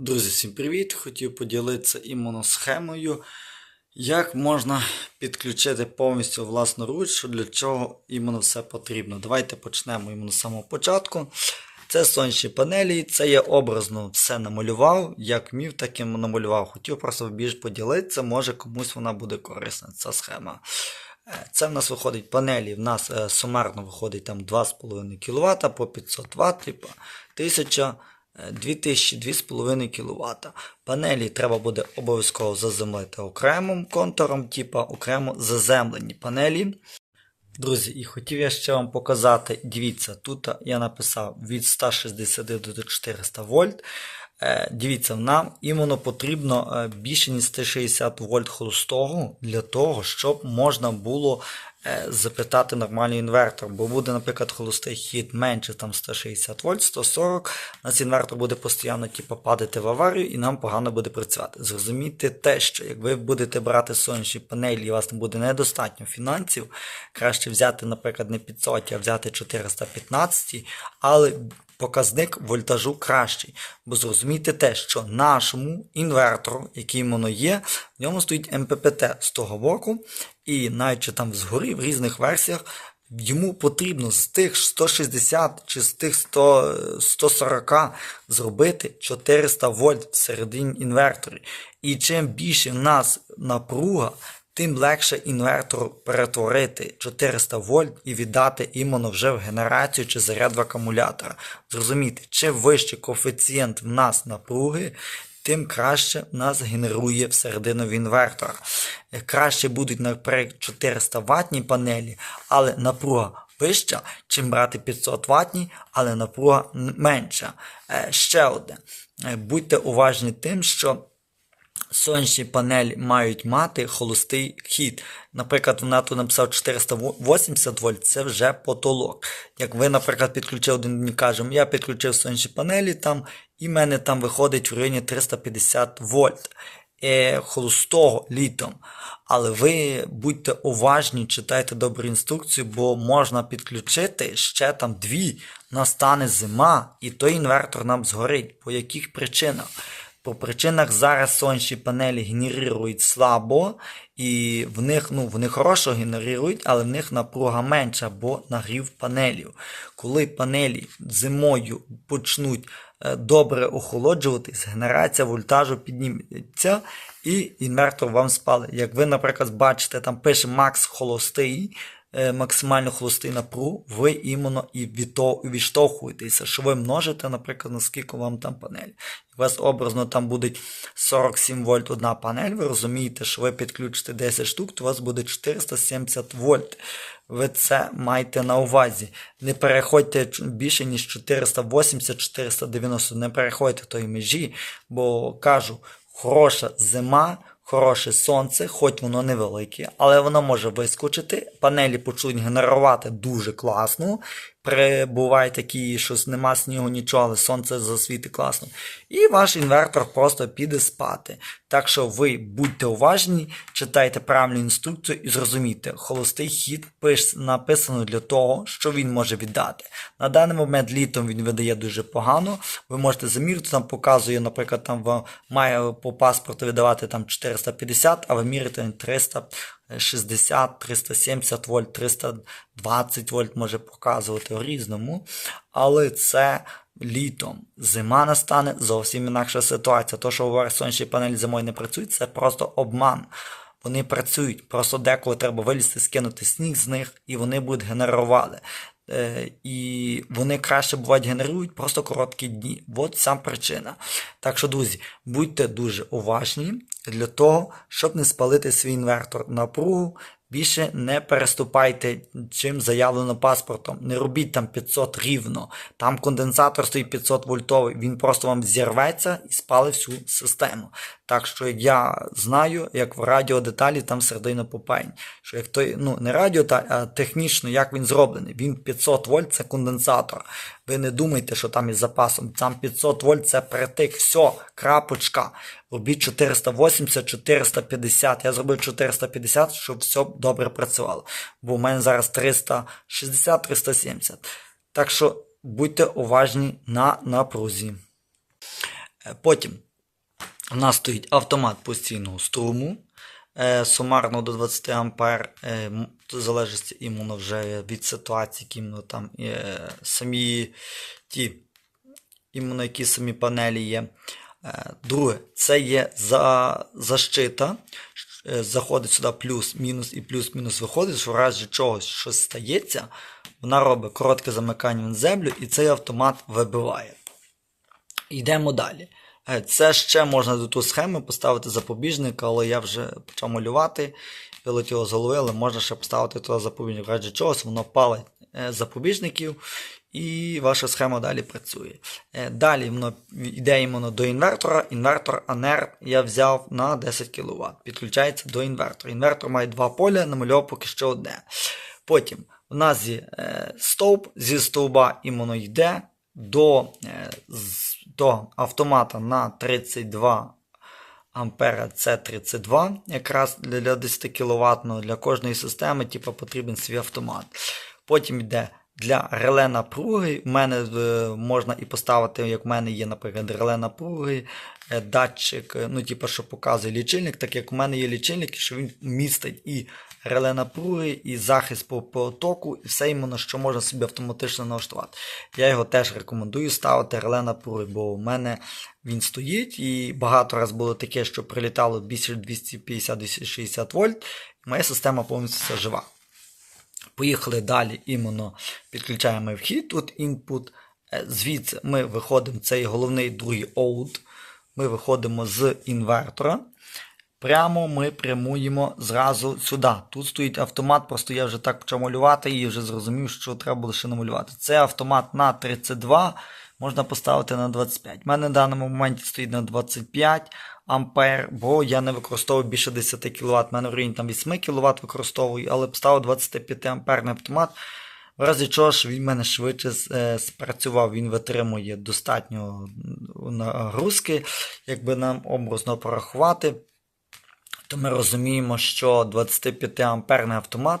Друзі, всім привіт! Хотів поділитися імуносхемою, як можна підключити повністю власноруч, що для чого іменно все потрібно. Давайте почнемо іменно з самого початку. Це сонячні панелі, це я образно все намалював, як міг, так і намалював. Хотів просто більш поділитися, може комусь вона буде корисна, ця схема. Е, Це в нас виходить панелі, в нас е, сумарно виходить там 2,5 кВт по 500 Вт, типу 1000 2000-2,5 кВт. Панелі треба буде обов'язково заземлити окремим контуром, типа окремо заземлені панелі. Друзі, і хотів я ще вам показати, дивіться, тут я написав від 160 до 400 вольт. Е, Дивіться, нам іменно потрібно е, більше ніж 160 вольт холостого для того, щоб можна було е, запитати нормальний інвертор. Бо буде, наприклад, холостий хід менше там 160 вольт, 140. У нас інвертор буде постійно типу, падати в аварію і нам погано буде працювати. Зрозумійте те, що як ви будете брати сонячні панелі і у вас не буде недостатньо фінансів, краще взяти, наприклад, не 500, а взяти 415, але показник вольтажу кращий. Бо зрозумійте те, що нашому інвертору, який воно є, в ньому стоїть МППТ з того боку, і навіть чи там згорі в різних версіях. Йому потрібно з тих 160 чи з тих 100, 140 зробити 400 вольт всередині інверторі. І чим більше в нас напруга, тим легше інвертору перетворити 400 вольт і віддати іменно вже в генерацію чи заряд в акумулятора. Зрозумійте, чим вищий коефіцієнт в нас напруги, тим краще в нас генерує всередину в інвертора. Краще будуть, наприклад, 400 ватні панелі, але напруга вища, чим брати 500 ватні, але напруга менша. Е, Ще одне. Е, Будьте уважні тим, що сонячні панелі мають мати холостий хід. Наприклад, вона тут написав 480 вольт, це вже потолок. Як ви, наприклад, підключили один день, кажемо, я підключив сонячні панелі там, і в мене там виходить в районі 350 вольт е, холостого літом. Але ви будьте уважні, читайте добру інструкцію, бо можна підключити ще там дві, настане зима, і той інвертор нам згорить. По яких причинах? По причинах зараз сонячні панелі генерують слабо, і в них ну, вони хорошо генерують, але в них напруга менша, бо нагрів панелів. Коли панелі зимою почнуть е, добре охолоджуватись, генерація вольтажу підніметься і інвертор вам спали. Як ви, наприклад, бачите, там пише Макс холостий. Е, Максимально холостий напруг, ви іменно і відштовхуєтеся, що ви множите, наприклад, наскільки вам там панель. У вас образно там буде 47 вольт одна панель, ви розумієте, що ви підключите 10 штук, то у вас буде 470 вольт. Ви це маєте на увазі. Не переходьте більше, ніж 480-490, не переходьте тої межі, бо кажу, хороша зима, хороше сонце, хоч воно невелике, але воно може вискочити. Панелі почнуть генерувати дуже класно. При, бувають такі, що нема снігу, нічого, але сонце засвітить класно. І ваш інвертор просто піде спати. Так що ви будьте уважні, читайте правильну інструкцію і зрозумійте, холостий хід написано для того, що він може віддати. На даний момент літом він видає дуже погано. Ви можете замірити, там показує, наприклад, там має по паспорту видавати там 450, а ви мірите 360, 370 вольт, 320 вольт може показувати в різному. Але це літом. Зима настане зовсім інакша ситуація. То, що у сонячні панелі зимою не працюють, це просто обман. Вони працюють, просто деколи треба вилізти, скинути сніг з них, і вони будуть генерували. Е, і вони краще бувають генерують просто короткі дні. От сам причина. Так що, друзі, будьте дуже уважні для того, щоб не спалити свій інвертор напругу. Більше не переступайте чим заявлено паспортом. Не робіть там 500 рівно. Там конденсатор стоїть 500 вольтовий, він просто вам зірветься і спалить всю систему. Так що я знаю, як в радіодеталі там середина попень. Що як той, ну не радіо, а технічно, як він зроблений. Він 500 вольт це конденсатор. Ви не думайте, що там із запасом. Там 500 вольт це притик. Все, крапочка. Робіть 480, 450. Я зробив 450, щоб все добре працювало. Бо в мене зараз 360, 370. Так що будьте уважні на напрузі. Е, Потім У нас стоїть автомат постійного струму. Е, сумарно до 20 ампер, е, залежності іменно вже від ситуації, які іменно там е, самі ті, іменно які самі панелі є. Друге, це є за, защита. Заходить сюди плюс-мінус і плюс-мінус виходить, що в разі чогось щось стається, вона робить коротке замикання на землю і цей автомат вибиває. Йдемо далі. Е, Це ще можна до ту схеми поставити запобіжник, але я вже почав малювати, вилетіло з голови, але можна ще поставити туди запобіжник. В чогось воно палить е, запобіжників, і ваша схема далі працює. Е, Далі воно йде іменно до інвертора. Інвертор АНЕР я взяв на 10 кВт. Підключається до інвертора. Інвертор має два поля, намальовував поки що одне. Потім у нас є стовп, зі стовба іменно йде до, до автомата на 32 ампера це 32, якраз для для 10 кВт, для кожної системи типу, потрібен свій автомат. Потім йде для реле напруги. У мене е, можна і поставити, як в мене є, наприклад, реле напруги, датчик, е, ну, типу, що показує лічильник, так як у мене є лічильник, що він містить і реле напруги, і захист по потоку, і все іменно, що можна собі автоматично налаштувати. Я його теж рекомендую ставити реле напруги, бо в мене він стоїть, і багато раз було таке, що прилітало більше 250-260 вольт, і моя система повністю жива. Поїхали далі, іменно підключаємо вхід, тут інпут. Е, Звідси ми виходимо, це є головний другий out. Ми виходимо з інвертора. Прямо ми прямуємо зразу сюди. Тут стоїть автомат, просто я вже так почав малювати і вже зрозумів, що треба ще намалювати. Це автомат на 32, можна поставити на 25. У мене в даному моменті стоїть на 25 ампер, бо я не використовую більше 10 кВт. У мене в районі там 8 кВт використовую, але поставив 25 амперний автомат. В разі чого ж він мене швидше е, спрацював, він витримує достатньо нагрузки, якби нам образно порахувати то ми розуміємо, що 25 амперний автомат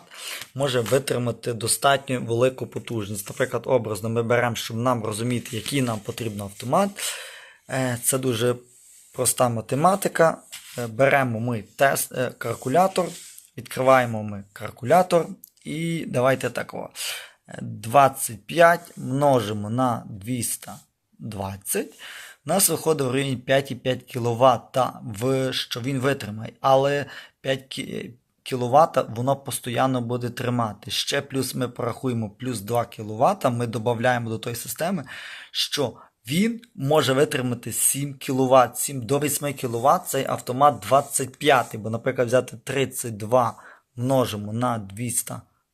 може витримати достатньо велику потужність. Наприклад, образно ми беремо, щоб нам розуміти, який нам потрібен автомат. Е, Це дуже проста математика. Е, Беремо ми тест, калькулятор, відкриваємо ми калькулятор і давайте такого. 25 множимо на 220. У нас виходить в районі 5,5 кВт, що він витримає. Але 5 кВт воно постійно буде тримати. Ще плюс ми порахуємо плюс 2 кВт, ми додаємо до тої системи, що він може витримати 7 кВт. 7 до 8 кВт цей автомат 25. Бо, наприклад, взяти 32 множимо на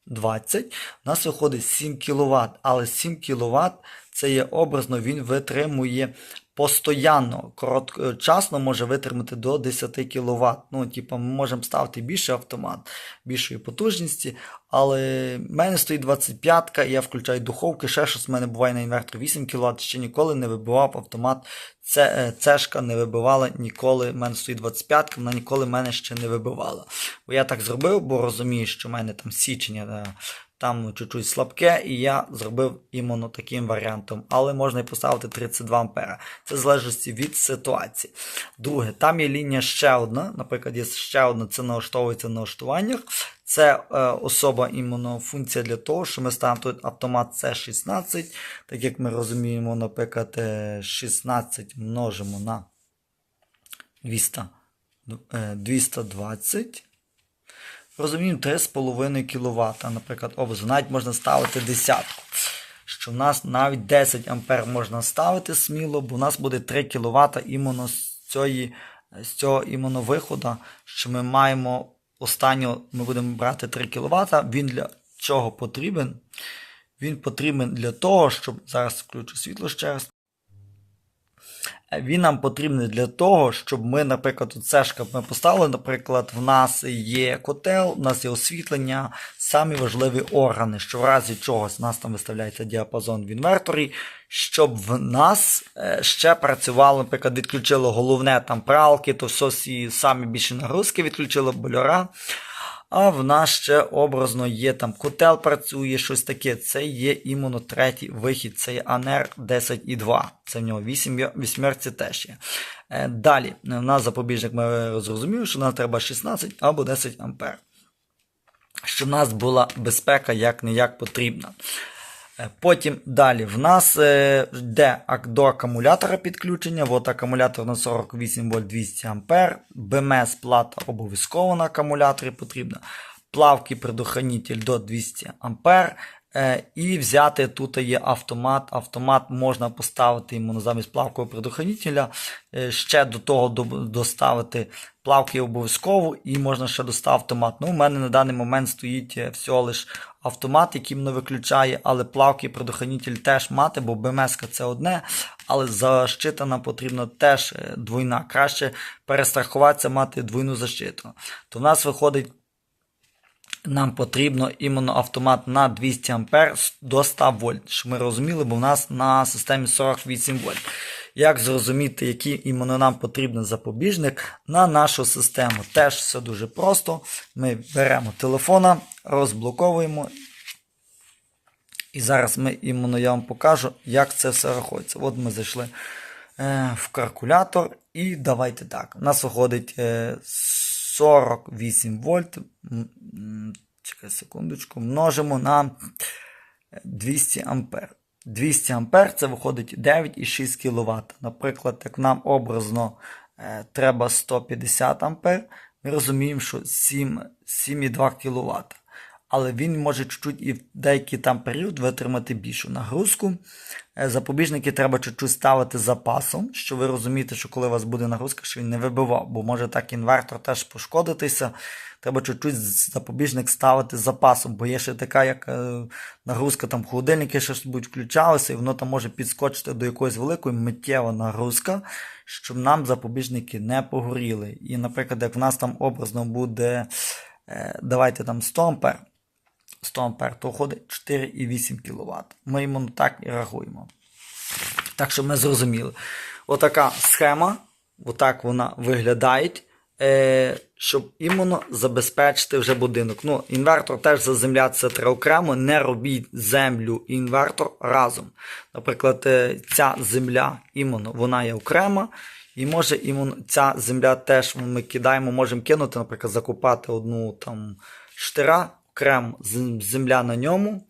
220, у нас виходить 7 кВт. Але 7 кВт це є образно, він витримує постоянно, короткочасно може витримати до 10 кВт. Ну, типу, ми можемо ставити більше автомат, більшої потужності, але в мене стоїть 25-ка, я включаю духовки, ще щось в мене буває на інверторі 8 кВт, ще ніколи не вибивав автомат. Це е, цешка не вибивала ніколи. В мене стоїть 25-ка, вона ніколи мене ще не вибивала. Бо я так зробив, бо розумію, що в мене там січення. е, там чуть-чуть слабке, і я зробив іменно таким варіантом. Але можна і поставити 32 ампера. Це в залежності від ситуації. Друге, там є лінія ще одна. Наприклад, є ще одна, це налаштовується на налаштуваннях. Це е, особа іменно функція для того, що ми ставимо тут автомат C16. Так як ми розуміємо, наприклад, е, 16 множимо на 200, е, 220. Розуміємо, 3,5 кВт, наприклад, образу. Навіть можна ставити десятку. Що в нас навіть 10 ампер можна ставити сміло, бо у нас буде 3 кВт іменно з, цієї, з цього іменно виходу, що ми маємо останнього, ми будемо брати 3 кВт. Він для чого потрібен? Він потрібен для того, щоб зараз включу світло ще раз. Він нам потрібний для того, щоб ми, наприклад, тут сешка ми поставили, наприклад, в нас є котел, в нас є освітлення, самі важливі органи, що в разі чогось у нас там виставляється діапазон в інверторі, щоб в нас е, ще працювало, наприклад, відключило головне там пралки, то всі самі більші нагрузки відключило бойлера. А в нас ще образно є там котел працює, щось таке. Це є іменно третій вихід, це є АНР 10.2. Це в нього 8 вісьмерці теж є. Е, Далі, у нас запобіжник ми зрозуміли, що нам треба 16 або 10 ампер. Щоб в нас була безпека як не як потрібна. Е, Потім далі в нас е, йде до акумулятора підключення. От акумулятор на 48 вольт 200 ампер. БМС плата обов'язково на акумуляторі потрібна. Плавки предохранитель до 200 ампер. Е, І взяти тут є автомат. Автомат можна поставити йому замість плавкового предохранителя. Е, Ще до того доставити плавки обов'язково і можна ще доставити автомат. Ну, у мене на даний момент стоїть е, всього лиш автомат, який мене виключає, але плавки предохранитель теж мати, бо БМС це одне, але защита нам потрібна теж двойна. Краще перестрахуватися, мати двойну защиту. То в нас виходить нам потрібно іменно автомат на 200 ампер до 100 вольт, щоб ми розуміли, бо в нас на системі 48 вольт. Як зрозуміти, який іменно нам потрібен запобіжник на нашу систему? Теж все дуже просто. Ми беремо телефона, розблоковуємо. І зараз ми іменно я вам покажу, як це все рахується. От ми зайшли е, в калькулятор, і давайте так. У нас виходить е, 48 вольт. Чекай секундочку, множимо на 200 ампер. 200 ампер це виходить 9,6 кВт. Наприклад, як нам образно е, треба 150 ампер, ми розуміємо, що 7,2 кВт. Але він може чуть-чуть і в деякий там період витримати більшу нагрузку. Е, Запобіжники треба чуть-чуть ставити запасом, що ви розумієте, що коли у вас буде нагрузка, що він не вибивав, бо може так інвертор теж пошкодитися. Треба чуть-чуть запобіжник ставити запасом, бо є ще така як е, нагрузка там холодильники щось будуть включалися, і воно там може підскочити до якоїсь великої миттєва нагрузка, щоб нам запобіжники не погоріли. І, наприклад, як в нас там образно буде, е, давайте там 100 ампер, 100 ампер, то виходить 4,8 кВт. Ми йому так і рахуємо. Так що ми зрозуміли. Отака схема, отак вона виглядає, е, щоб іменно забезпечити вже будинок. Ну, інвертор теж заземлятися треба окремо, не робіть землю і інвертор разом. Наприклад, е, ця земля іменно вона є окрема. І може іменно ця земля теж ми кидаємо, можемо кинути, наприклад, закопати одну там штира, окремо земля на ньому,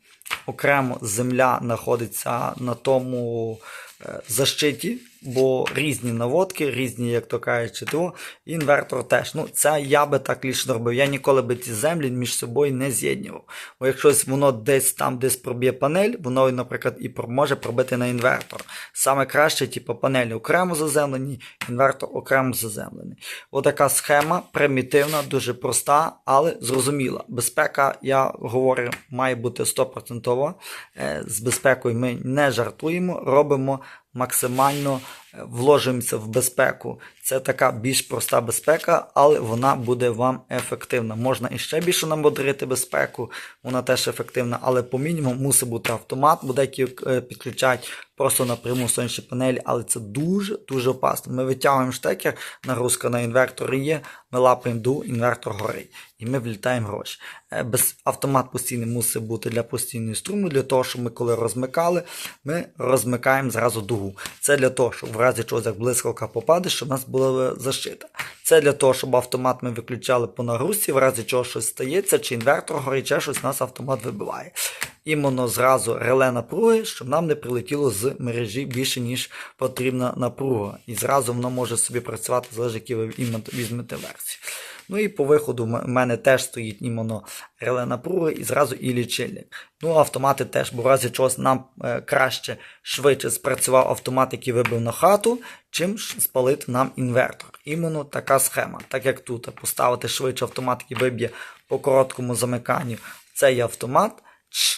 окремо земля знаходиться на тому е, защиті, бо різні наводки, різні, як то кажуть, то інвертор теж. Ну, це я би так лічно робив. Я ніколи би ці землі між собою не з'єднював. Бо якщо воно десь там десь проб'є панель, воно, наприклад, і може пробити на інвертор. Саме краще, типу, панелі окремо заземлені, інвертор окремо заземлений. Отака схема примітивна, дуже проста, але зрозуміла. Безпека, я говорю, має бути 100%. Е, З безпекою ми не жартуємо, робимо максимально вложимося в безпеку. Це така більш проста безпека, але вона буде вам ефективна. Можна і ще більше намодрити безпеку, вона теж ефективна, але по мінімуму мусить бути автомат, бо деякі е, підключають просто напряму сонячні панелі, але це дуже дуже опасно. Ми витягуємо штекер, нагрузка на інвертор є, ми лапаємо ду, інвертор горить. І ми влітаємо гроші. Е, Без автомат постійний мусить бути для постійної струму, для того, щоб ми коли розмикали, ми розмикаємо зразу дугу. Це для того, щоб в разі чогось як блискавка попаде, щоб в нас була защита. Це для того, щоб автомат ми виключали по нагрузці, в разі чого щось стається, чи інвертор горить, щось нас автомат вибиває. Іменно зразу реле напруги, щоб нам не прилетіло з мережі більше, ніж потрібна напруга. І зразу воно може собі працювати, залежить, які ви візьмете версію. Ну і по виходу в мене теж стоїть іменно реле напруги і зразу і лічильник. Ну, автомати теж, бо в разі чогось нам е, краще, швидше спрацював автомат, який вибив на хату, чим спалити нам інвертор. Іменно така схема. Так як тут поставити швидше автомат, який виб'є по короткому замиканню цей автомат.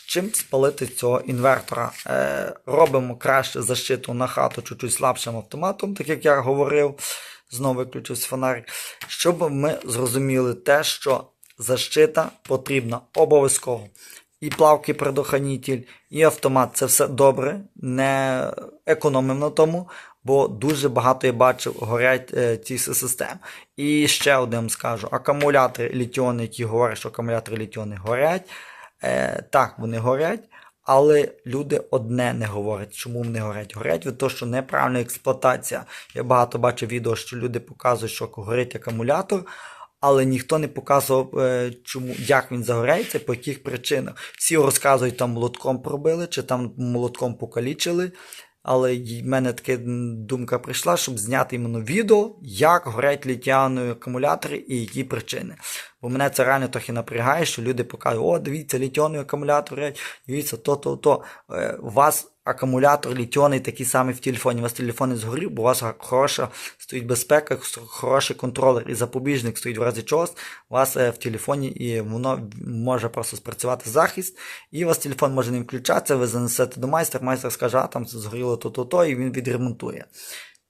Чим спалити цього інвертора? Е, робимо краще защиту на хату чуть-чуть слабшим автоматом, так як я говорив, знову виключився фонарик, щоб ми зрозуміли те, що защита потрібна обов'язково. І плавки предохранитель, і автомат це все добре, не економимо на тому, бо дуже багато я бачив горять е, всі системи. І ще один скажу: акумулятори літіони, які говорять, що акумулятори літіони горять. Е, так, вони горять. Але люди одне не говорять. Чому вони горять? Горять від того, що неправильна експлуатація. Я багато бачив відео, що люди показують, що горить акумулятор, але ніхто не показував, е, чому, як він загорається, по яких причинах. Всі розказують, там молотком пробили, чи там молотком покалічили. Але в мене така думка прийшла, щоб зняти іменно відео, як горять літіанові акумулятори і які причини. Бо мене це реально трохи напрягає, що люди показують, о, дивіться, літіонові акумулятори, горять, дивіться, то, то, то. Е, У вас акумулятор літіонний такий самий в телефоні. У вас телефон не згорів, бо у вас хороша стоїть безпека, хороший контролер і запобіжник стоїть в разі чогось. У вас е, в телефоні і воно може просто спрацювати захист, і у вас телефон може не включатися, ви занесете до майстра, майстер скаже, а там згоріло то-то-то, і він відремонтує.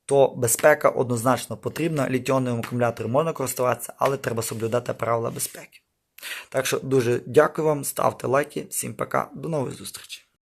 То безпека однозначно потрібна. Літіоновим акумулятором можна користуватися, але треба соблюдати правила безпеки. Так що дуже дякую вам, ставте лайки, всім пока, до нових зустрічей.